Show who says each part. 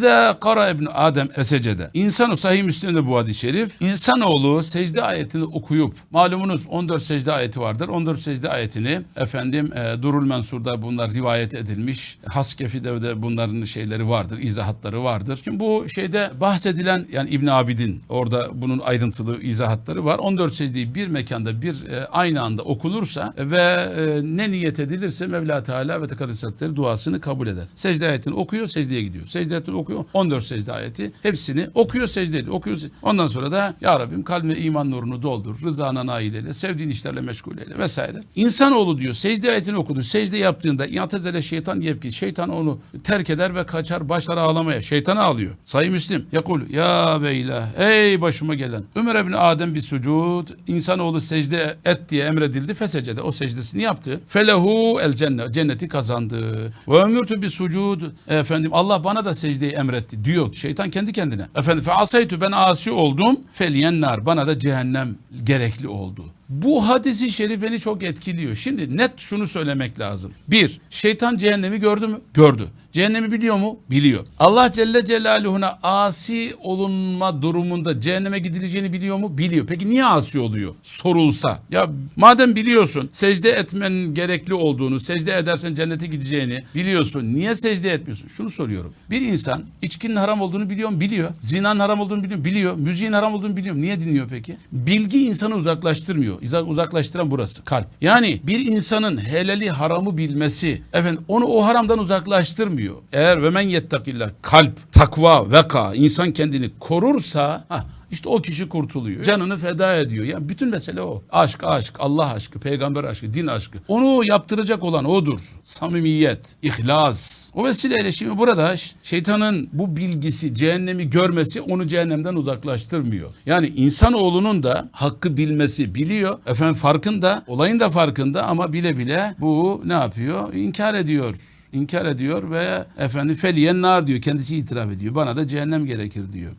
Speaker 1: İza kara ibn Adem esecede. İnsan o sahih Müslim'de bu hadis-i şerif. İnsanoğlu secde ayetini okuyup malumunuz 14 secde ayeti vardır. 14 secde ayetini efendim e, Durul Mensur'da bunlar rivayet edilmiş. Haskefi'de de bunların şeyleri vardır, izahatları vardır. Şimdi bu şeyde bahsedilen yani İbn Abidin orada bunun ayrıntılı izahatları var. 14 secdeyi bir mekanda bir e, aynı anda okunursa ve e, ne niyet edilirse Mevla Teala ve Tekaddes duasını kabul eder. Secde ayetini okuyor, secdeye gidiyor. Secde ayetini okuyor, 14 secde ayeti hepsini okuyor, secde ediyor. Okuyor. Ondan sonra da Ya Rabbim kalbime iman nurunu doldur, rızana nail eyle, sevdiğin işlerle meşgul eyle vesaire. İnsanoğlu diyor secde ayetini okudu. Secde yaptığında yatezele şeytan yepki. Şeytan onu terk eder ve kaçar başlar ağlamaya. Şeytan ağlıyor. Sayı Müslim. Yakul ya beyla ey başıma gelen. Ömer ibn Adem bir sucud. İnsanoğlu secde et diye emredildi. Fesecede o secdesini yaptı. Felehu el cennet. Cenneti kazandı. Ve ömürtü bir sucud. Efendim Allah bana da secdeyi emretti diyor. Şeytan kendi kendine. Efendim fe asaytu ben asi oldum. Felyennar. Bana da cehennem gerekli oldu. Bu hadisi şerif beni çok etkiliyor. Şimdi net şunu söylemek lazım. Bir, şeytan cehennemi gördü mü? Gördü. Cehennemi biliyor mu? Biliyor. Allah Celle Celaluhu'na asi olunma durumunda cehenneme gidileceğini biliyor mu? Biliyor. Peki niye asi oluyor? Sorulsa. Ya madem biliyorsun secde etmen gerekli olduğunu, secde edersen cennete gideceğini biliyorsun. Niye secde etmiyorsun? Şunu soruyorum. Bir insan içkinin haram olduğunu biliyor mu? Biliyor. Zinanın haram olduğunu biliyor mu? Biliyor. Müziğin haram olduğunu biliyor mu? Niye dinliyor peki? Bilgi insanı uzaklaştırmıyor. Uzaklaştıran burası. Kalp. Yani bir insanın helali haramı bilmesi efendim onu o haramdan uzaklaştırmıyor. Eğer ve men yettakillah kalp, takva, veka insan kendini korursa hah, işte o kişi kurtuluyor. Canını feda ediyor. Yani bütün mesele o. Aşk, aşk, Allah aşkı, peygamber aşkı, din aşkı. Onu yaptıracak olan odur. Samimiyet, ihlas. O vesileyle şimdi burada şeytanın bu bilgisi, cehennemi görmesi onu cehennemden uzaklaştırmıyor. Yani insanoğlunun da hakkı bilmesi biliyor. Efendim farkında, olayın da farkında ama bile bile bu ne yapıyor? İnkar ediyor inkar ediyor ve efendim feliyen nar diyor kendisi itiraf ediyor. Bana da cehennem gerekir diyor.